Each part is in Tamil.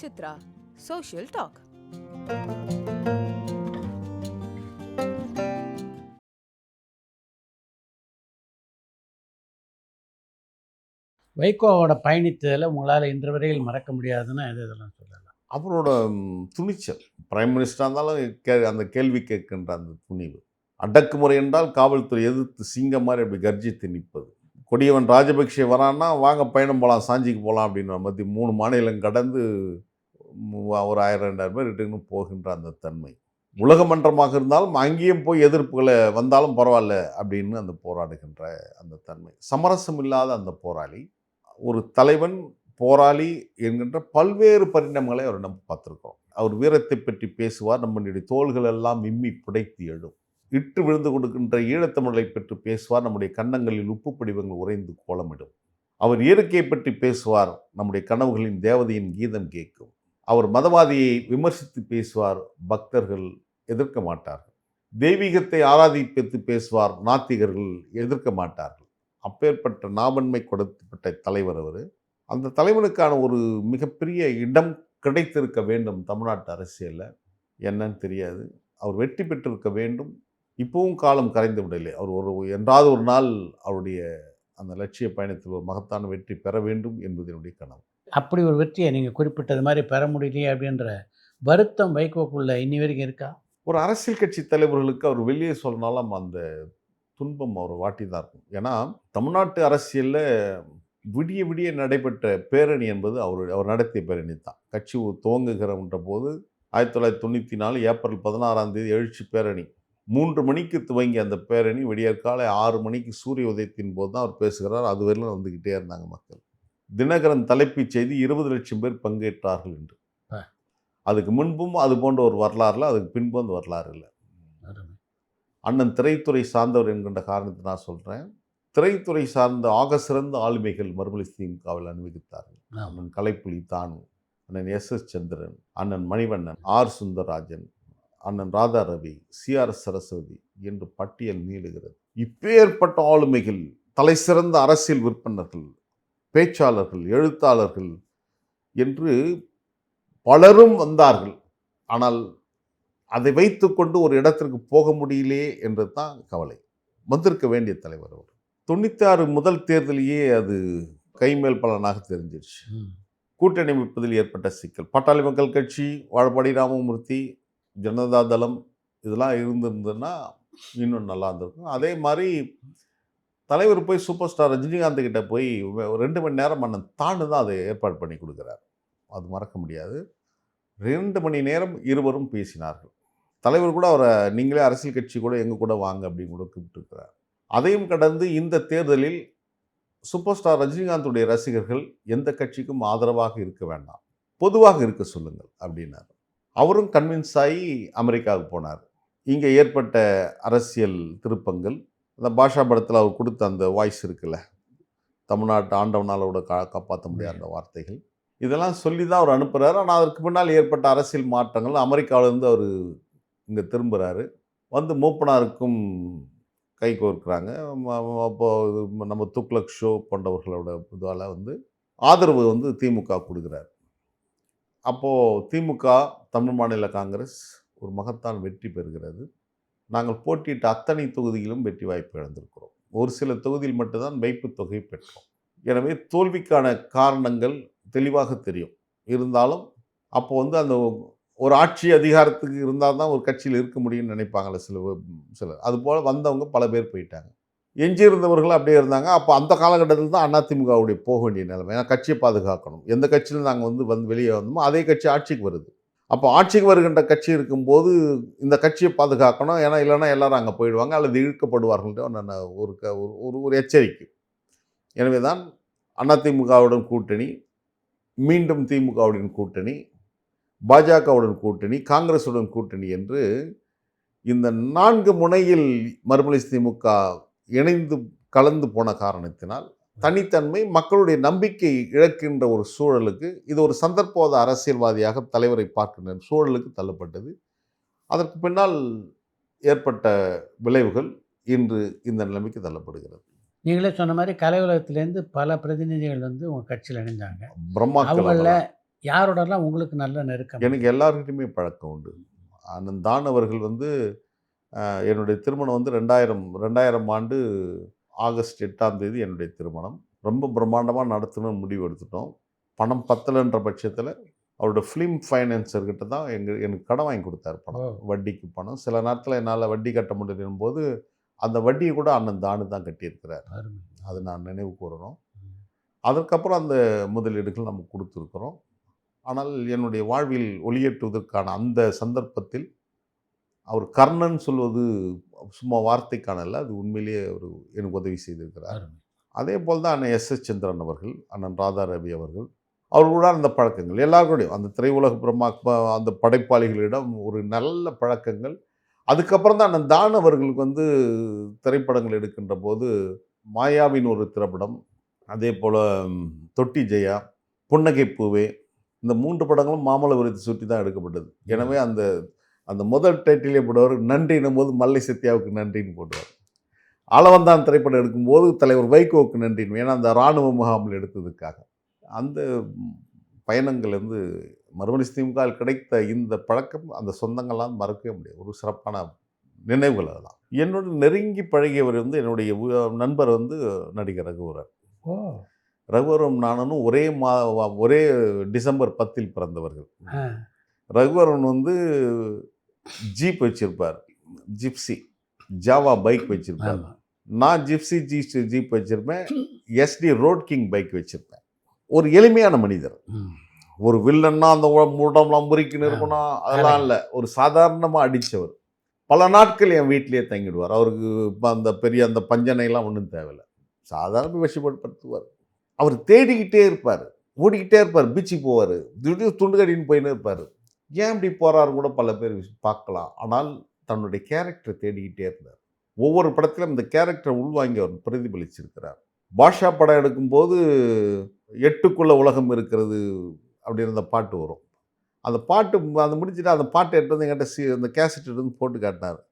Chitra, Social Talk. வைகோவோட பயணித்ததில் உங்களால் இன்று வரையில் மறக்க முடியாதுன்னு எது இதெல்லாம் சொல்லலாம்? அவரோட துணிச்சல். பிரைம் மினிஸ்டராக இருந்தாலும் கே அந்த கேள்வி கேட்கின்ற அந்த துணிவு. அடக்குமுறை என்றால் காவல்துறை எதிர்த்து சிங்கம் மாதிரி அப்படி கர்ஜித்து நிற்பது. கொடியவன் ராஜபக்ஷே வரான்னா வாங்க பயணம் போகலாம் சாஞ்சிக்கு போகலாம் அப்படின்னு மத்தி மூணு மாநிலம் கடந்து ஒரு ஆயிரம் ரெண்டாயிரம் பேர் கிட்டேன்னு போகின்ற அந்த தன்மை. உலக மன்றமாக இருந்தாலும் அங்கேயும் போய் எதிர்ப்புகளை வந்தாலும் பரவாயில்ல அப்படின்னு அந்த போராடுகின்ற அந்த தன்மை. சமரசம் இல்லாத அந்த போராளி ஒரு தலைவன் போராளி என்கின்ற பல்வேறு பரிணாமங்களை அவர் நம்ம பார்த்துருக்கோம் அவர் வீரத்தை பற்றி பேசுவார் நம்மளுடைய தோள்கள் எல்லாம் விம்மி புடைத்து எழும். இட்டு விழுந்து கொடுக்கின்ற ஈழத்தமிழை பற்றி பேசுவார் நம்முடைய கன்னங்களில் உப்பு படிவங்கள் உறைந்து கோலமிடும். அவர் இயற்கையை பற்றி பேசுவார் நம்முடைய கனவுகளின் தேவதையின் கீதம் கேட்கும். அவர் மதவாதியை விமர்சித்து பேசுவார் பக்தர்கள் எதிர்க்க மாட்டார்கள். தெய்வீகத்தை ஆராதிப்பித்து பேசுவார் நாத்திகர்கள் எதிர்க்க மாட்டார்கள். அப்பேற்பட்ட நாமன்மை கொடுக்கப்பட்ட தலைவர் அவர். அந்த தலைவனுக்கான ஒரு மிகப்பெரிய இடம் கிடைத்திருக்க வேண்டும் தமிழ்நாட்டு அரசியலில். என்னன்னு தெரியாது. அவர் வெற்றி பெற்றிருக்க வேண்டும். இப்பவும் காலம் கரைந்து விடலை. அவர் ஒரு என்றாவது ஒரு நாள் அவருடைய அந்த லட்சிய பயணத்தில் ஒரு மகத்தான வெற்றி பெற வேண்டும் என்பது என்னுடைய கனவு. அப்படி ஒரு வெற்றியை நீங்கள் குறிப்பிட்டது மாதிரி பெற முடியலையே அப்படின்ற வருத்தம் வைகோக்குள்ள இன்னி வரைக்கும் இருக்கா? ஒரு அரசியல் கட்சி தலைவர்களுக்கு அவர் வெளியே சொன்னாலும் அந்த துன்பம் அவர் வாட்டி தான் இருக்கும். ஏன்னா தமிழ்நாட்டு அரசியலில் விடிய விடிய நடைபெற்ற பேரணி என்பது அவர் அவர் நடத்திய பேரணி தான். கட்சி துவங்குகிறன்ற போது ஆயிரத்தி தொள்ளாயிரத்தி தொண்ணூற்றி நாலு ஏப்ரல் பதினாறாம் தேதி எழுச்சி பேரணி. மூன்று மணிக்கு துவங்கிய அந்த பேரணி. விடியற்காலை ஆறு மணிக்கு சூரிய உதயத்தின் போது தான் அவர் பேசுகிறார். அதுவரையிலும் வந்துக்கிட்டே இருந்தாங்க மக்கள். தினகரன் தலைப்புச் செய்தி இருபது லட்சம் பேர் பங்கேற்றார்கள் என்று. அதுக்கு முன்பும் அது போன்ற ஒரு வரலாறுல அதுக்கு பின்பும் அந்த வரலாறு இல்லை. அண்ணன் திரைத்துறை சார்ந்தவர் என்கின்ற காரணத்தை நான் சொல்கிறேன் திரைத்துறை சார்ந்த ஆக சிறந்த ஆளுமைகள் மறுமலை திமுகவில் அனுமதித்தார்கள். அண்ணன் கலைப்புலி தானு அண்ணன் எஸ். எஸ். சந்திரன் அண்ணன் மணிவண்ணன் ஆர். சுந்தரராஜன் அண்ணன் ராதா ரவி சிஆர் சரஸ்வதி என்று பட்டியல் நீளுகிறது. இப்பேற்பட்ட ஆளுமைகள் தலை சிறந்த அரசியல் விற்பனர்கள் பேச்சாளர்கள் எழுத்தாளர்கள் என்று பலரும் வந்தார்கள். ஆனால் அதை வைத்துக்கொண்டு ஒரு இடத்திற்கு போக முடியலையே என்று தான் கவலை. வந்திருக்க வேண்டிய தலைவர் அவர். தொண்ணூற்றி ஆறு முதல் தேர்தலையே அது கைமேல் பலனாக தெரிஞ்சிருச்சு. கூட்டணி அமைப்பதில் ஏற்பட்ட சிக்கல். பாட்டாளி மக்கள் கட்சி வாழப்பாடி ராமமூர்த்தி ஜனதா தளம் இதெல்லாம் இருந்திருந்ததுன்னா இன்னும் நல்லா இருந்திருக்கும். அதே மாதிரி தலைவர் போய் சூப்பர் ஸ்டார் ரஜினிகாந்த் கிட்ட போய் ஒரு ரெண்டு மணி நேரம் அண்ணன் தாண்டு தான் அதை ஏற்பாடு பண்ணி கொடுக்குறார். அது மறக்க முடியாது. ரெண்டு மணி நேரம் இருவரும் பேசினார்கள். தலைவர் கூட அவரை நீங்களே அரசியல் கட்சி கூட எங்கள் கூட வாங்க அப்படின்னு கூட கூப்பிட்டுருக்கிறார். அதையும் கடந்து இந்த தேர்தலில் சூப்பர் ஸ்டார் ரஜினிகாந்துடைய ரசிகர்கள் எந்த கட்சிக்கும் ஆதரவாக இருக்க வேண்டாம். பொதுவாக இருக்க சொல்லுங்கள் அப்படின்னார். அவரும் கன்வின்ஸ் ஆகி அமெரிக்காவுக்கு போனார். இங்கே ஏற்பட்ட அரசியல் திருப்பங்கள் அந்த பாஷா படத்தில் அவர் கொடுத்த அந்த வாய்ஸ் இருக்குல்ல தமிழ்நாட்டு ஆண்டவனாலோட கா காப்பாற்ற முடியாத அந்த வார்த்தைகள். இதெல்லாம் சொல்லி தான் அவர் அனுப்புகிறாரு ஆனால் அதற்கு பின்னால் ஏற்பட்ட அரசியல் மாற்றங்கள். அமெரிக்காவிலேருந்து அவர் இங்கே திரும்புகிறாரு வந்து மூப்பனாருக்கும் கை கோர்க்குறாங்க. அப்போது நம்ம துக்ளக் ஷோ போன்றவர்களோட இதால் வந்து ஆதரவு வந்து திமுக கொடுக்குறாரு. அப்போது திமுக தமிழ் மாநில காங்கிரஸ் ஒரு மகத்தான் வெற்றி பெறுகிறது. நாங்கள் போட்டியிட்ட அத்தனை தொகுதியிலும் வெற்றி வாய்ப்பு இழந்திருக்கிறோம். ஒரு சில தொகுதியில் மட்டும்தான் வைப்பு தொகை பெற்றோம். எனவே தோல்விக்கான காரணங்கள் தெளிவாக தெரியும். இருந்தாலும் அப்போ வந்து அந்த ஒரு ஆட்சி அதிகாரத்துக்கு இருந்தால் தான் ஒரு கட்சியில் இருக்க முடியும்னு நினைப்பாங்களே சில சிலர். அதுபோல் வந்தவங்க பல பேர் போயிட்டாங்க. எஞ்சியிருந்தவர்கள் அப்படியே இருந்தாங்க. அப்போ அந்த காலகட்டத்தில் தான் அதிமுகவுடைய போக வேண்டிய நிலைமை. ஏன்னா கட்சியை பாதுகாக்கணும். எந்த கட்சியில் நாங்கள் வந்து வந்து வெளியே வந்தோமோ அதே கட்சி ஆட்சிக்கு வருது. அப்போ ஆட்சிக்கு வருகின்ற கட்சி இருக்கும்போது இந்த கட்சியை பாதுகாக்கணும். ஏன்னா இல்லைன்னா எல்லாரும் அங்கே போயிடுவாங்க. அல்லது இழுக்கப்படுவார்கள் ஒன்று ஒரு க ஒரு- ஒரு ஒரு எச்சரிக்கை. எனவே தான் அதிமுகவுடன் கூட்டணி மீண்டும் திமுகவுடன் கூட்டணி பாஜகவுடன் கூட்டணி காங்கிரஸுடன் கூட்டணி என்று இந்த நான்கு முனையில் மறுமலை திமுக இணைந்து கலந்து போன காரணத்தினால் தனித்தன்மை மக்களுடைய நம்பிக்கை இழக்கின்ற ஒரு சூழலுக்கு இது ஒரு சந்தர்ப்பவாத அரசியல்வாதியாக தலைவரை பார்க்கின்ற சூழலுக்கு தள்ளப்பட்டது. அதற்கு பின்னால் ஏற்பட்ட விளைவுகள் இன்று இந்த நிலைமைக்கு தள்ளப்படுகிறது. நீங்களே சொன்ன மாதிரி கலை உலகத்திலேருந்து பல பிரதிநிதிகள் வந்து உங்கள் கட்சியில் இணைந்தாங்க பிரம்மாக்கள் அவங்கள. யாரோடலாம் உங்களுக்கு நல்ல நெருக்கம்? எனக்கு எல்லார்கிட்டையுமே பழக்கம் உண்டு. அண்ணன் தான் அவர்கள் வந்து என்னுடைய திருமணம் வந்து ரெண்டாயிரம் ரெண்டாயிரம் ஆண்டு ஆகஸ்ட் எட்டாம் தேதி என்னுடைய திருமணம். ரொம்ப பிரம்மாண்டமாக நடத்தணும்னு முடிவு எடுத்துட்டோம். பணம் பத்தலைன்ற பட்சத்தில் அவரோட ஃபிலிம் ஃபைனான்சர்கிட்ட தான் எங்கள் எனக்கு கடன் வாங்கி கொடுத்தாரு பணம். வட்டிக்கு பணம். சில நேரத்தில் என்னால் வட்டி கட்ட முடியும் போது அந்த வட்டியை கூட அண்ணன் தானு தான் கட்டியிருக்கிறார். அது நான் நினைவு கூறணும். அதற்கப்புறம் அந்த முதலீடுகள் நம்ம கொடுத்துருக்குறோம். ஆனால் என்னுடைய வாழ்வில் ஒளியேற்றுவதற்கான அந்த சந்தர்ப்பத்தில் அவர் கர்ணன் சொல்வது சும்மா வார்த்தைக்கான அல்ல அது உண்மையிலேயே அவர் எனக்கு உதவி செய்திருக்கிறார். அதே போல் தான் அண்ணன் எஸ் எஸ் சந்திரன் அவர்கள் அண்ணன் ராதா ரவி அவர்கள் அவர்களோட அந்த பழக்கங்கள் எல்லாருக்கூடையும் அந்த திரையுலக பிரம்மா ப- அந்த படைப்பாளிகளிடம் ஒரு நல்ல பழக்கங்கள். அதுக்கப்புறம் தான் அண்ணன் தான் அவர்களுக்கு வந்து திரைப்படங்கள் எடுக்கின்ற போது மாயாவின் ஒரு திரைப்படம் அதே போல் தொட்டி ஜெயா புன்னகை பூவே இந்த மூன்று படங்களும் மாமல்ல விருது சுற்றி தான் எடுக்கப்பட்டது. எனவே அந்த அந்த முதல் டைட்டிலே போடுவார். நன்றின்னும் போது மல்லை சத்யாவுக்கு நன்றின்னு போடுவார். அளவந்தான் திரைப்படம் எடுக்கும்போது தலைவர் வைகோவுக்கு நன்றின்னு ஏன்னா அந்த இராணுவ முகாமில் எடுத்ததுக்காக. அந்த பயணங்கள் வந்து மறுமணி திமுகவில் கிடைத்த இந்த பழக்கம் அந்த சொந்தங்கள்லாம் மறக்கவே முடியாது. ஒரு சிறப்பான நினைவுகள் அதெல்லாம் என்னோட நெருங்கி பழகியவர் வந்து என்னுடைய நண்பர் வந்து நடிகர் ரகுவரன். ரகுவரம் நானும் ஒரே மா ஒரே டிசம்பர் பத்தில் பிறந்தவர்கள். ரகுவரன் வந்து ஜீப் வச்சிருப்பார். ஜிப்சி ஜாவா பைக் வச்சிருப்பார். நான் ஜிப்சி ஜீ ஜீப் வச்சிருப்பேன். எஸ்டி ரோட் கிங் பைக் வச்சிருப்பேன். ஒரு எளிமையான மனிதர். ஒரு வில்லன்னா அந்த உடம்புலாம் முறிக்கு இருக்கணும் அதெல்லாம் இல்லை. ஒரு சாதாரணமாக அடித்தவர் பல நாட்கள் என் வீட்டிலேயே தங்கிடுவார். அவருக்கு இப்ப அந்த பெரிய அந்த பஞ்சனைலாம் ஒன்றும் தேவையில்லை. சாதாரண விஷயப்படுத்துவார் அவர் தேடிக்கிட்டே இருப்பார். ஓடிக்கிட்டே இருப்பார். பீச்சுக்கு போவார். திடீர் துண்டு கட்டின்னு போயின்னு இருப்பார். ஏன் இப்படி போகிறாரு கூட பல பேர் பார்க்கலாம். ஆனால் தன்னுடைய கேரக்டரை தேடிக்கிட்டே இருந்தார். ஒவ்வொரு படத்திலும் இந்த கேரக்டரை உள்வாங்கி அவர் பிரதிபலிச்சிருக்கிறார். பாஷா படம் எடுக்கும்போது எட்டுக்குள்ள உலகம் இருக்கிறது அப்படின்னு அந்த பாட்டு வரும். அந்த பாட்டு அந்த முடிச்சுட்டு அந்த பாட்டை எடுத்து வந்து என்கிட்ட சி அந்த கேசட் எடுத்து போட்டு காட்டினார்.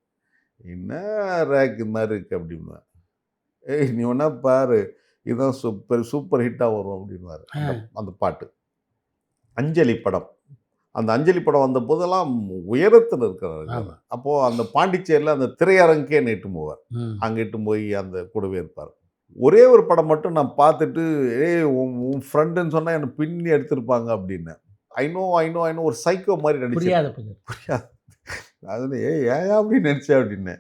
என்ன ரேக் இந்த மாதிரி இருக்கு? அப்படின்னு ஏய் நீ வேணா பாரு. இதுதான் சூப்பர் சூப்பர் ஹிட்டாக வரும் அப்படின்வாரு அந்த அந்த பாட்டு. அஞ்சலி படம். அந்த அஞ்சலி படம் வந்த போதெல்லாம் உயரத்தில் இருக்கிறாரு. அப்போது அந்த பாண்டிச்சேரியில் அந்த திரையரங்குக்கே என்னை இட்டு போவார். ம். அங்கே இட்டு போய் அந்த கூடவே இருப்பார். ஒரே ஒரு படம் மட்டும் நான் பார்த்துட்டு ஏய் உன் உன் ஃப்ரெண்டுன்னு சொன்னால் எனக்கு பின்னி எடுத்திருப்பாங்க அப்படின்னு. I know I know I know ஒரு சைக்கோ மாதிரி நடிச்சு புரியாத அது ஏய் ஏன் அப்படி நினச்சேன் அப்படின்னு.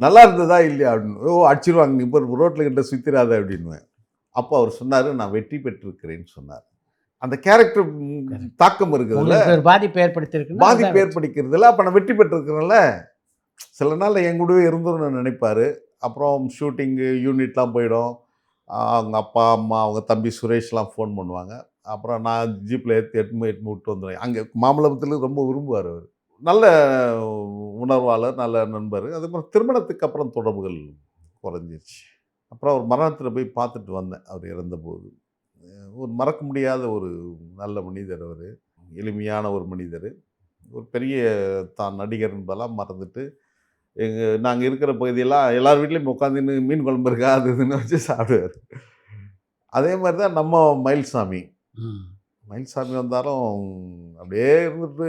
நல்லா இருந்ததா இல்லையா? அப்படின்னு. ஓ அடிச்சிருவாங்க இப்போ ரோட்டில் கிட்ட சுத்திராத அப்படின்னுவேன் அப்போ அவர் சொன்னார் நான் வெற்றி பெற்றிருக்கிறேன்னு சொன்னார். அந்த கேரக்டர் தாக்கம் இருக்குதுல்ல பாதிப்பு ஏற்படுத்தியிருக்கு பாதிப்பு ஏற்படுத்திக்கிறதுல அப்போ நான் வெற்றி பெற்றிருக்கிறேன்ல. சில நாள் என் கூடவே இருந்துருன்னு நினைப்பாரு? அப்புறம் ஷூட்டிங்கு யூனிட்லாம் போயிடும். அவங்க அப்பா அம்மா அவங்க தம்பி சுரேஷ்லாம் ஃபோன் பண்ணுவாங்க. அப்புறம் நான் ஜீப்பில் ஏற்றி எட்டு எட்டு விட்டு வந்துடுவேன் அங்கே மாமல்லபுரத்தில் ரொம்ப விரும்புவார் அவர். நல்ல உணர்வாளர் நல்ல நண்பர். அதுக்கப்புறம் திருமணத்துக்கு அப்புறம் தொடர்புகள் குறைஞ்சிருச்சு. அப்புறம் அவர் மரணத்தில் போய் பார்த்துட்டு வந்தேன் அவர் இறந்தபோது. ஒரு மறக்க முடியாத ஒரு நல்ல மனிதர் அவர். எளிமையான ஒரு மனிதர். ஒரு பெரிய தான் நடிகர் என்பதெல்லாம் மறந்துட்டு எங்கள் நாங்கள் இருக்கிற பகுதியெல்லாம் எல்லார் வீட்லேயும் உட்காந்துன்னு மீன் குழம்பு இருக்கா அது இதுன்னு வச்சு சாப்பிடுவார். அதே மாதிரி தான் நம்ம மயில்சாமி. மயில்சாமி வந்தாலும் அப்படியே இருந்துட்டு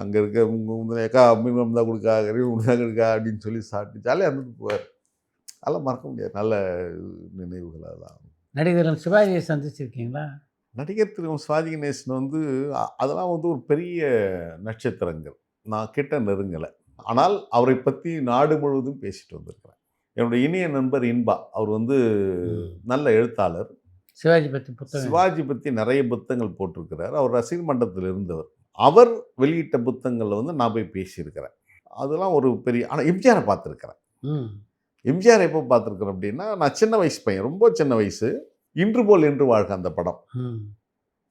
அங்கே இருக்க உங்க முந்தின அக்கா மீன் குழம்பு தான் கொடுக்கா கறி குழம்பு தான் கொடுக்கா அப்படின்னு சொல்லி சாப்பிட்டு ஜாலியாக இருந்துட்டு போவார். அதெல்லாம் மறக்க முடியாது. நல்ல நினைவுகள் அதெல்லாம். நடிகர்கள் சிவாஜியை சந்திச்சிருக்கீங்களா? நடிகர் திரு சுவாதி கணேசன் வந்து அதெல்லாம் வந்து ஒரு பெரிய நட்சத்திரங்கள். நான் கிட்ட நெருங்கலை. ஆனால் அவரை பற்றி நாடு முழுவதும் பேசிட்டு வந்திருக்கிறேன். என்னுடைய இனிய நண்பர் இன்பா அவர் வந்து. நல்ல எழுத்தாளர். சிவாஜி பற்றி புத்தகம் சிவாஜி பற்றி நிறைய புத்தகங்கள் போட்டிருக்கிறார். அவர் ரசிகர் மன்றத்தில் இருந்தவர். அவர் வெளியிட்ட புத்தகங்களில் வந்து நான் போய் பேசியிருக்கிறேன். அதெல்லாம் ஒரு பெரிய ஆனால் எம்ஜிஆரை பார்த்துருக்கிறேன். எம்ஜிஆர் எப்போ பார்த்துருக்குறேன் அப்படின்னா நான் சின்ன வயசு பையன் ரொம்ப சின்ன வயசு இன்று போல் இன்று வாழ்க அந்த படம்.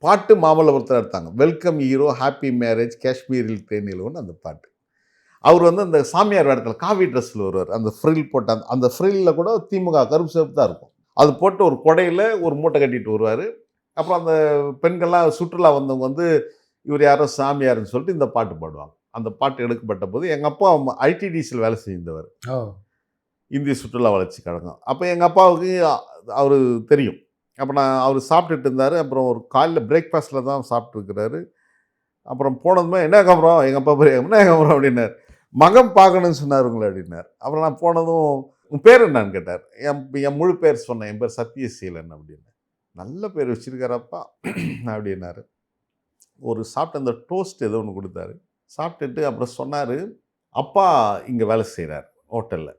பாட்டு மாமல்லபுரத்தில் எடுத்தாங்க. வெல்கம் ஹீரோ ஹாப்பி மேரேஜ் காஷ்மீரில் தேனிலோன்னு அந்த பாட்டு. அவர் வந்து அந்த சாமியார் வேடத்தில் காவி ட்ரெஸ்ஸில் வருவார். அந்த ஃப்ரில் போட்ட அந்த அந்த ஃப்ரில்லில் கூட திமுக கருப்பு சிவப்பு தான் இருக்கும். அது போட்டு ஒரு கொடையில் ஒரு மூட்டை கட்டிட்டு வருவார். அப்புறம் அந்த பெண்கள்லாம் சுற்றுலா வந்தவங்க வந்து இவர் யாரோ சாமியார்னு சொல்லிட்டு இந்த பாட்டு பாடுவாங்க. அந்த பாட்டு எடுக்கப்பட்ட போது எங்கள் அப்பா ஐடிடிசியில் வேலை செய்தவர். இந்திய சுற்றுலா வளர்ச்சி கழகம். அப்போ எங்கள் அப்பாவுக்கு அவர் தெரியும். அப்போ நான் அவர் சாப்பிட்டுட்டு இருந்தார். அப்புறம் ஒரு காலையில் பிரேக்ஃபாஸ்ட்டில் தான் சாப்பிட்ருக்கிறாரு அப்புறம் போனதுமே என்ன கம்பரம் எங்கள் அப்பா பேர் என்ன கம்பரம் அப்படின்னார். மகம் பார்க்கணும்னு சொன்னார் உங்களை அப்படின்னார். அப்புறம் நான் போனதும் உன் பேர் என்னன்னு? கேட்டார். என் என் முழு பேர் சொன்னேன். என் பேர் சத்யசீலன் அப்படின்னு நல்ல பேர் வச்சுருக்காரப்பா அப்படின்னாரு. ஒரு சாப்பிட்ட அந்த டோஸ்ட் ஏதோ ஒன்று கொடுத்தாரு. சாப்பிட்டுட்டு அப்புறம் சொன்னார் அப்பா இங்கே வேலை செய்கிறார் ஹோட்டலில்.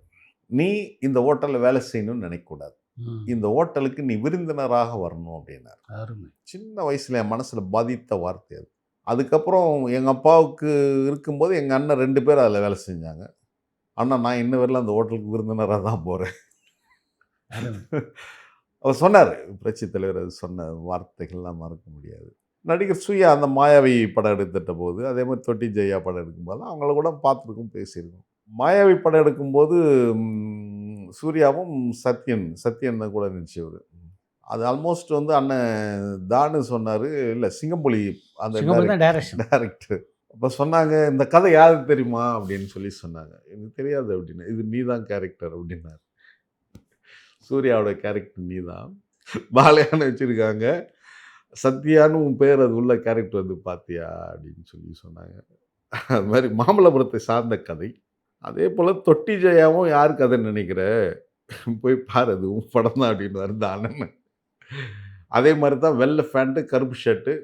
நீ இந்த ஹோட்டலில் வேலை செய்யணும்னு நினைக்கக்கூடாது. இந்த ஹோட்டலுக்கு நீ விருந்தினராக வரணும் அப்படின்னார். சின்ன வயசில் என் மனசில் பாதித்த வார்த்தை அது. அதுக்கப்புறம் எங்கள் அப்பாவுக்கு இருக்கும்போது எங்கள் அண்ணன் ரெண்டு பேர் அதில் வேலை செஞ்சாங்க. அண்ணா நான் இன்ன வரையிலும் அந்த ஹோட்டலுக்கு விருந்தினராக தான் போகிறேன் அவர் சொன்னார் புரட்சி தலைவர் அது சொன்ன வார்த்தைகள்லாம் மறக்க முடியாது. நடிகர் சூர்யா அந்த மாயாவி படம் எடுத்துட்ட போது அதே மாதிரி தொட்டி ஜெயா படம் எடுக்கும்போது அவங்கள கூட பார்த்துருக்கோம் பேசியிருக்கோம். மாயாவி படம் எடுக்கும்போது சூர்யாவும் சத்யன் சத்யன் தான் கூட நடிச்சவர் அது ஆல்மோஸ்ட் வந்து அண்ணன் தானு சொன்னார். இல்லை சிங்கம்புலி அந்த டேரக்டர் அப்போ சொன்னாங்க இந்த கதை யாருக்கு தெரியுமா? அப்படின்னு சொல்லி சொன்னாங்க. எனக்கு தெரியாது அப்படின்னு. இது நீ தான் கேரக்டர் அப்படின்னாரு. சூர்யாவோட கேரக்டர் நீ தான். பாலையான்னு வச்சுருக்காங்க. சத்யான்னு உன் பேர் அது உள்ள கேரக்டர் வந்து பார்த்தியா அப்படின்னு சொல்லி சொன்னாங்க. அது மாதிரி மாமல்லபுரத்தை சார்ந்த கதை. அதே போல் தொட்டி ஜெயாவும் யார் கதை நினைக்கிற? போய் பாரு அது உன் படம் தான் அப்படின்னு அண்ணன். அதே மாதிரி தான் வெள்ளை ஃபேண்ட்டு கருப்பு ஷர்ட்டு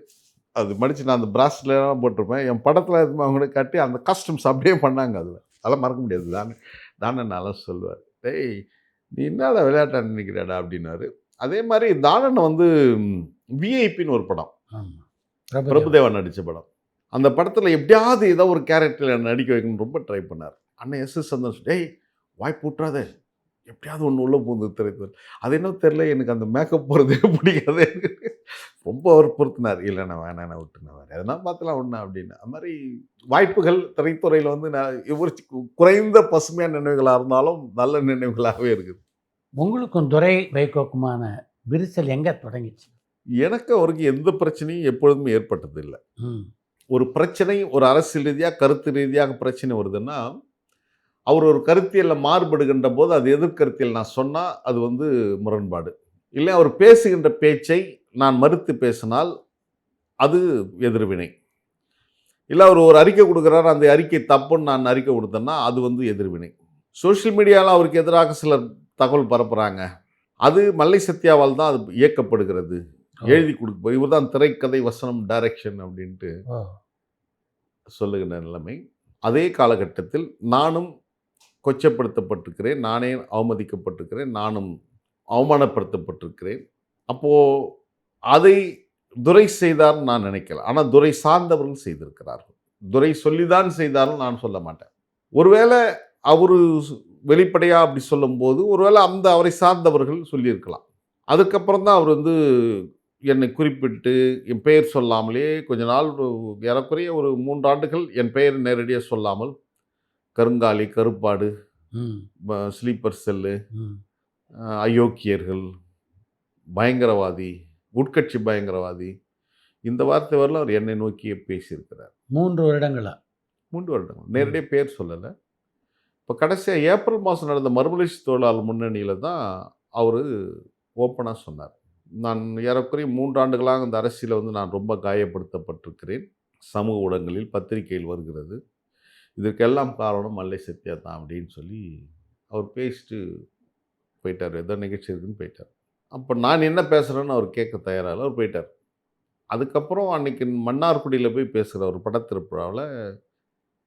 அது மடித்து நான் அந்த பிராஸ்லாம் போட்டிருப்பேன். என் படத்தில் எதுவுமே அவங்க காட்டி அந்த கஸ்டம்ஸ் அப்படியே பண்ணாங்க அதில். அதெல்லாம் மறக்க முடியாது. தானே தானே நல்லா சொல்லுவார். டேய் நீ என்னடா விளையாட்டா நினைக்கிறடா அப்படின்னாரு. அதே மாதிரி தானன் வந்து விஐபின்னு ஒரு படம். ஆமாம் பிரபுதேவா நடித்த படம். அந்த படத்தில் எப்படியாவது ஏதோ ஒரு கேரக்டரில் நடிக்க வைக்கணும்னு ரொம்ப ட்ரை பண்ணார். அண்ணன் எஸ் எஸ் சந்தோஷ் டேய் வாய்ப்பு விட்றாத எப்படியாவது ஒன்று உள்ள பூந்து திரைத்துறை அது என்ன தெரில எனக்கு அந்த மேக்கப் போகிறதே பிடிக்காது. ரொம்ப அவர் பொறுத்தினார் இல்லை நான் வேணாம் நான் விட்டுனேன் வேறு எதனா பார்த்துலாம் ஒன்று அப்படின்னு. அது மாதிரி வாய்ப்புகள் திரைத்துறையில் வந்து நான் ஒரு குறைந்த பசுமையான நினைவுகளாக இருந்தாலும் நல்ல நினைவுகளாகவே இருக்குது. உங்களுக்கும் துரை வைகோக்குமான விரிசல் எங்கே தொடங்கிச்சு? எனக்கு அவருக்கு எந்த பிரச்சனையும் எப்பொழுதுமே ஏற்பட்டதில்லை. ம். ஒரு பிரச்சனை ஒரு அரசியல் ரீதியாக கருத்து ரீதியாக பிரச்சனை வருதுன்னா அவர் ஒரு கருத்தியலில் மாறுபடுகின்ற போது அது எதிர்கருத்தியல் நான் சொன்னால் அது வந்து முரண்பாடு. இல்லை அவர் பேசுகின்ற பேச்சை நான் மறுத்து பேசினால் அது எதிர்வினை. இல்லை அவர் ஒரு அறிக்கை கொடுக்குறாரு அந்த அறிக்கை தப்புன்னு நான் அறிக்கை கொடுத்தேன்னா அது வந்து எதிர்வினை. சோஷியல் மீடியாவில் அவருக்கு எதிராக சிலர் தகவல் பரப்புகிறாங்க அது மல்லை சத்யாவால் தான் அது இயக்கப்படுகிறது. எழுதி கொடுக்க இவர் தான் திரைக்கதை வசனம் டைரக்ஷன் அப்படின்ட்டு சொல்லுகின்ற நிலைமை. அதே காலகட்டத்தில் நானும் கொச்சப்படுத்தப்பட்டிருக்கிறேன். நானே அவமதிக்கப்பட்டிருக்கிறேன். நானும் அவமானப்படுத்தப்பட்டிருக்கிறேன். அப்போது அதை துரை செய்தார் நான் நினைக்கல. ஆனால் துரை சார்ந்தவர்கள் செய்திருக்கிறார்கள். துரை சொல்லிதான் செய்தாலும் நான் சொல்ல மாட்டேன். ஒருவேளை அவர் வெளிப்படையாக அப்படி சொல்லும்போது ஒருவேளை அந்த அவரை சார்ந்தவர்கள் சொல்லியிருக்கலாம். அதுக்கப்புறம் தான் அவர் வந்து என்னை குறிப்பிட்டு என் பெயர் சொல்லாமலே கொஞ்ச நாள் ஏறக்குறைய ஒரு மூன்றாண்டுகள் என் பெயர் நேரடியாக சொல்லாமல் கருங்காலி கருப்பாடு ஸ்லீப்பர் செல்லு அயோக்கியர்கள் பயங்கரவாதி உட்கட்சி பயங்கரவாதி இந்த வார்த்தை வரல அவர் என்னை நோக்கியே பேசியிருக்கிறார். மூன்று வருடங்களா? மூன்று வருடங்கள். நேரடியாக பேர் சொல்லலை. இப்போ கடைசியாக ஏப்ரல் மாதம் நடந்த மறுமலர்ச்சி தொழிலாளர் முன்னணியில் தான் அவர் ஓப்பனாக சொன்னார். நான் ஏறக்குறைய மூன்று ஆண்டுகளாக இந்த அரசியலில் வந்து நான் ரொம்ப காயப்படுத்தப்பட்டிருக்கிறேன். சமூக ஊடகங்களில் பத்திரிகையில் வருகிறது. இதற்கெல்லாம் காரணம் மல்லை சத்யா தான் அப்படின்னு சொல்லி அவர் பேசிட்டு போயிட்டார். ஏதோ நிகழ்ச்சி இருக்குன்னு போயிட்டார். அப்போ நான் என்ன பேசுகிறேன்னு அவர் கேட்க தயாராக அவர் போயிட்டார். அதுக்கப்புறம் அன்னைக்கு மன்னார்குடியில் போய் பேசுகிற ஒரு படத்திருப்புழாவில்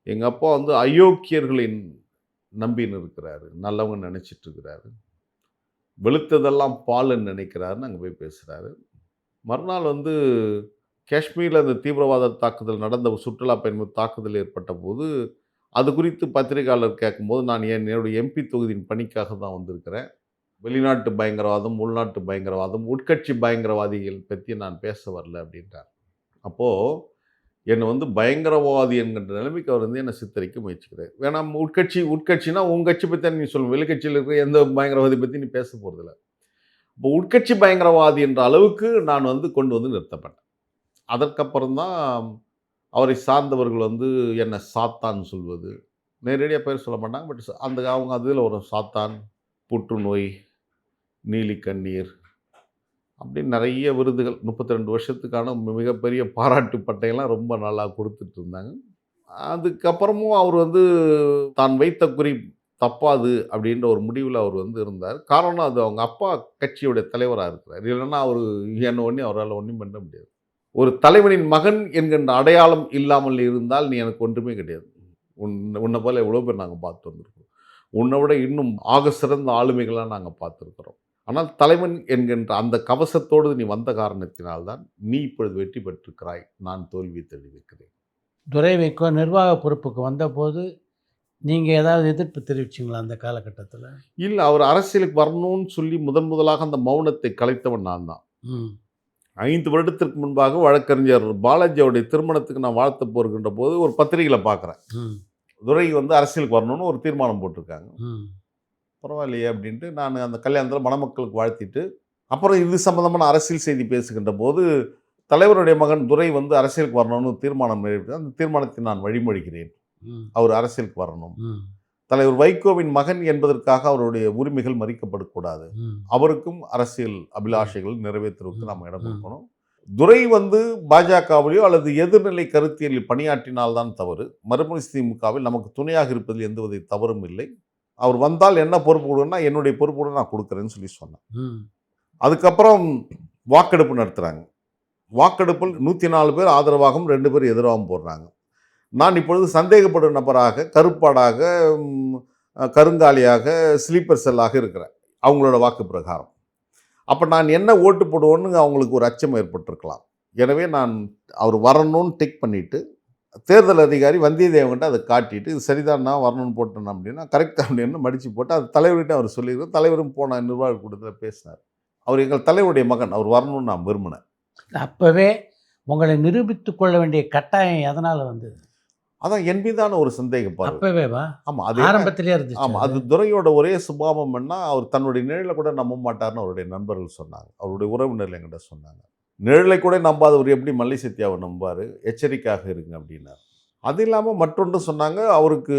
எங்கள் அப்பா வந்து அயோக்கியர்களின் நம்பின்னு இருக்கிறாரு. நல்லவங்க நினச்சிட்டு இருக்கிறாரு. வெளுத்ததெல்லாம் பாலுன்னு நினைக்கிறாருன்னு அங்கே போய் பேசுகிறாரு மறுநாள் வந்து காஷ்மீரில் அந்த தீவிரவாத தாக்குதல் நடந்த சுற்றுலா பயணம் தாக்குதல் ஏற்பட்ட போது அது குறித்து பத்திரிகையாளர் கேட்கும்போது நான் என் என்னுடைய எம்பி தொகுதியின் பணிக்காக தான் வந்திருக்கிறேன். வெளிநாட்டு பயங்கரவாதம் உள்நாட்டு பயங்கரவாதம் உட்கட்சி பயங்கரவாதிகள் பற்றி நான் பேச வரல அப்படின்றார். அப்போது என்னை வந்து பயங்கரவாதி என்கின்ற நிலைமைக்கு அவர் வந்து என்னை சித்தரிக்க முயற்சிக்கிறார். வேணாம் உட்கட்சி உட்கட்சினா உங்கள் கட்சி பற்றி நீ சொல்லணும் வெளிக்கட்சியில் இருக்கிற எந்த பயங்கரவாதி பற்றி நீ பேச போகிறதில்ல இப்போ உட்கட்சி பயங்கரவாதி என்ற அளவுக்கு நான் வந்து கொண்டு வந்து நிறுத்தப்பட்டேன். அதற்கப்புறம் தான் அவரை சார்ந்தவர்கள் வந்து என்னை சாத்தான் சொல்வது. நேரடியாக பேர் சொல்ல மாட்டாங்க பட் அந்த அவங்க அதில் ஒரு சாத்தான் புற்றுநோய் நீலி கண்ணீர் அப்படின்னு நிறைய விருதுகள். முப்பத்தி ரெண்டு வருஷத்துக்கான மிகப்பெரிய பாராட்டு பட்டையெல்லாம் ரொம்ப நல்லா கொடுத்துட்டு இருந்தாங்க. அதுக்கப்புறமும் அவர் வந்து தான் வைத்த குறி தப்பாது அப்படின்ற ஒரு முடிவில் அவர் வந்து இருந்தார். காரணம் அது அவங்க அப்பா கட்சியுடைய தலைவராக இருக்கிறார். இல்லைன்னா அவர் என்ன ஒன்றும் அவரால் ஒன்றும் பண்ண முடியாது. ஒரு தலைவனின் மகன் என்கின்ற அடையாளம் இல்லாமல் இருந்தால் நீ எனக்கு ஒன்றுமே கிடையாது. உன் உன்னை போல எவ்வளோ பேர் நாங்கள் பார்த்து வந்திருக்கோம் உன்னை விட இன்னும் ஆக சிறந்த ஆளுமைகளாக நாங்கள் பார்த்துருக்குறோம். ஆனால் தலைவன் என்கின்ற அந்த கவசத்தோடு நீ வந்த காரணத்தினால்தான் நீ இப்பொழுது வெற்றி பெற்றிருக்கிறாய். நான் தோல்வி தெரிவிக்கிறேன் துரை வைக்கோ நிர்வாக பொறுப்புக்கு வந்தபோது நீங்கள் ஏதாவது எதிர்ப்பு தெரிவிச்சிங்களா அந்த காலகட்டத்தில்? இல்லை அவர் அரசியலுக்கு வரணும்னு சொல்லி முதன் முதலாக அந்த மௌனத்தை கலைத்தவன் நான் தான். ஐந்து வருடத்திற்கு முன்பாக வழக்கறிஞர் பாலாஜியோடைய திருமணத்துக்கு நான் வாழ்த்த போகின்ற போது ஒரு பத்திரிகையில் பார்க்குறேன் துரை வந்து அரசியலுக்கு வரணும்னு ஒரு தீர்மானம் போட்டிருக்காங்க. பரவாயில்லையே அப்படின்ட்டு நான் அந்த கல்யாணத்தில் மணமக்களுக்கு வாழ்த்திட்டு அப்புறம் இது சம்பந்தமான அரசியல் செய்தி பேசுகின்ற போது தலைவருடைய மகன் துரை வந்து அரசியலுக்கு வரணும்னு தீர்மானம் நிறைவேற்றி அந்த தீர்மானத்தை நான் வழிமொழிகிறேன். அவர் அரசியலுக்கு வரணும். தலைவர் வைகோவின் மகன் என்பதற்காக அவருடைய உரிமைகள் மறிக்கப்படக்கூடாது. அவருக்கும் அரசியல் அபிலாஷைகள் நிறைவேற்றுவதற்கு நாம் இடம் கொடுக்கணும். துரை வந்து பாஜகவிலையோ அல்லது எதிர்நிலை கருத்தியலில் பணியாற்றினால்தான் தவறு. மறுமொழி திமுகவில் நமக்கு துணையாக இருப்பதில் எந்த வித தவறும் இல்லை. அவர் வந்தால் என்ன பொறுப்பு கொடுன்னா என்னுடைய பொறுப்பு கூட நான் கொடுக்குறேன்னு சொல்லி சொன்னேன் அதுக்கப்புறம் வாக்கெடுப்பு நடத்துகிறாங்க வாக்கெடுப்பில் நூற்றி நாலு பேர் ஆதரவாகவும் ரெண்டு பேர் எதிராகவும் போடுறாங்க நான் இப்பொழுது சந்தேகப்படும் நபராக கருப்பாடாக கருங்காலியாக ஸ்லீப்பர் செல்லாக இருக்கிறேன். அவங்களோட வாக்கு பிரகாரம். அப்போ நான் என்ன ஓட்டு போடுவோன்னு அவங்களுக்கு ஒரு அச்சம் ஏற்பட்டிருக்கலாம். எனவே நான் அவர் வரணும்னு டிக் பண்ணிவிட்டு தேர்தல் அதிகாரி வந்தியத்தேவன்கிட்ட அதை காட்டிட்டு இது சரிதான் நான் வரணும்னு போட்டேன் அப்படின்னா கரெக்ட் அப்படின்னு மடித்து போட்டு அது தலைவர்கிட்ட அவர் சொல்லியிருக்கோம் தலைவரும் போன நிர்வாக கூட்டத்தில் பேசினார். அவர் எங்கள் தலைவருடைய மகன் அவர் வரணும்னு நான் விரும்பினேன். அப்போவே உங்களை நிரூபித்து கொள்ள வேண்டிய கட்டாயம் எதனால் வந்தது? அதான் என் மீதான ஒரு சந்தேகப்பாரு அப்போவே ஆமாம் அது ஆரம்பத்திலே இருந்துச்சு ஆமாம் அது. துரையோட ஒரே சுபாவம் என்ன? அவர் தன்னுடைய நிழலை கூட நம்ப மாட்டார்னு அவருடைய நண்பர்கள் சொன்னாங்க. அவருடைய உறவினர்கள் என்கிட்ட சொன்னாங்க. நிழலை கூட நம்பாதவர் எப்படி மல்லை சத்யாவை நம்பார் எச்சரிக்கையாக இருங்க அப்படின்னார். அது இல்லாமல் மற்றொன்று சொன்னாங்க அவருக்கு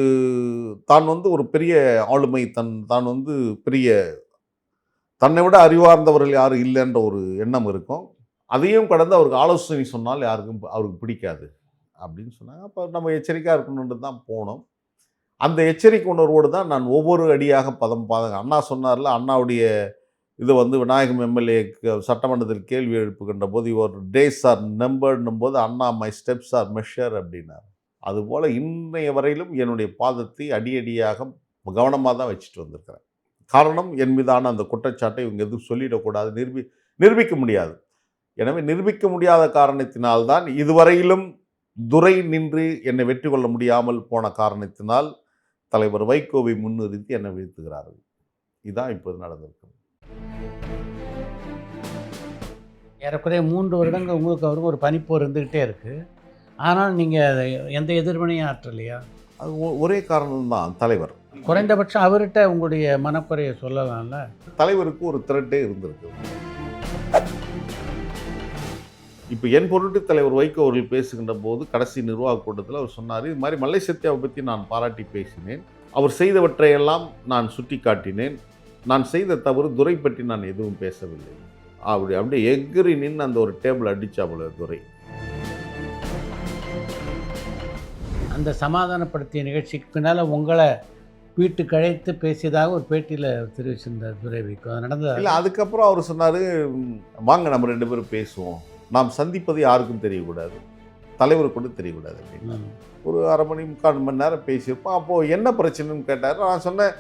தான் வந்து ஒரு பெரிய ஆளுமை தன் தான் வந்து பெரிய தன்னை விட அறிவார்ந்தவர்கள் யாரும் இல்லைன்ற ஒரு எண்ணம் இருக்கும். அதையும் கடந்து அவருக்கு ஆலோசனை சொன்னால் யாருக்கும் அவருக்கு பிடிக்காது. அப்படின்னு சொன்னாங்க. அப்போ நம்ம எச்சரிக்கையாக இருக்கணுன்றது தான் போனோம். அந்த எச்சரிக்கை உணர்வோடு தான் நான் ஒவ்வொரு அடியாக பதம் பாதங்க அண்ணா சொன்னார்ல அண்ணாவுடைய இது வந்து விநாயகம் எம்எல்ஏ சட்டமன்றத்தில் கேள்வி எழுப்புகின்ற போது ஒரு டேஸ் ஆர் நம்பர்னும் போது அண்ணா மை ஸ்டெப்ஸ் ஆர் மெஷர் அப்படின்னார். அதுபோல் இன்றைய வரையிலும் என்னுடைய பாதத்தை அடியடியாக கவனமாக தான் வச்சுட்டு வந்திருக்கிறேன். காரணம் என் மீதான அந்த குற்றச்சாட்டை இவங்க எதுவும் சொல்லிடக்கூடாது நிரூபி நிரூபிக்க முடியாது. எனவே நிரூபிக்க முடியாத காரணத்தினால்தான் இதுவரையிலும் துரை நின்று என்னை வெற்றி கொள்ள முடியாமல் போன காரணத்தினால் தலைவர் வைகோவை முன்னிறுத்தி என்னை வீழ்த்துகிறார்கள். இதான் இப்போது நடந்திருக்கு ஏறக்குறைய மூன்று வருடங்கள் உங்களுக்கு அவருக்கு ஒரு பனிப்போர் இருந்துக்கிட்டே இருக்குது ஆனால் நீங்கள் எந்த எதிர்வினையும் ஆற்றலையா? அது ஒரே காரணம்தான் தலைவர். குறைந்தபட்சம் அவர்கிட்ட உங்களுடைய மனக்குறையை சொல்லலாம்ல? தலைவருக்கு ஒரு த்ரெட்டே இருந்திருக்கு. இப்போ என் பொருட்டு தலைவர் வைகோ அவர்கள் பேசுகின்ற போது கடைசி நிர்வாக கூட்டத்தில் அவர் சொன்னார் இது மாதிரி மல்லை சத்யாவை பற்றி நான் பாராட்டி பேசினேன். அவர் செய்தவற்றையெல்லாம் நான் சுட்டி காட்டினேன் நான் செய்த தவறு துரை பற்றி நான் எதுவும் பேசவில்லை. அப்படி அப்படியே எகிரி நின்று அந்த ஒரு டேபிள் அடிச்சாப்புல துரை. அந்த சமாதானப்படுத்திய நிகழ்ச்சிக்கு பின்னால் உங்களை வீட்டுக்கு அழைத்து பேசியதாக ஒரு பேட்டியில் தெரிவிச்சிருந்தார் துரை வைக்கோ அது நடந்த இல்லை அதுக்கப்புறம் அவர் சொன்னார் வாங்க நம்ம ரெண்டு பேரும் பேசுவோம். நாம் சந்திப்பது யாருக்கும் தெரியக்கூடாது. தலைவருக்கு கூட தெரியக்கூடாது அப்படின்னு. ஒரு அரை மணி முக்கால் மணி நேரம் பேசியிருப்போம். அப்போது என்ன பிரச்சனைன்னு கேட்டார். நான் சொன்னேன்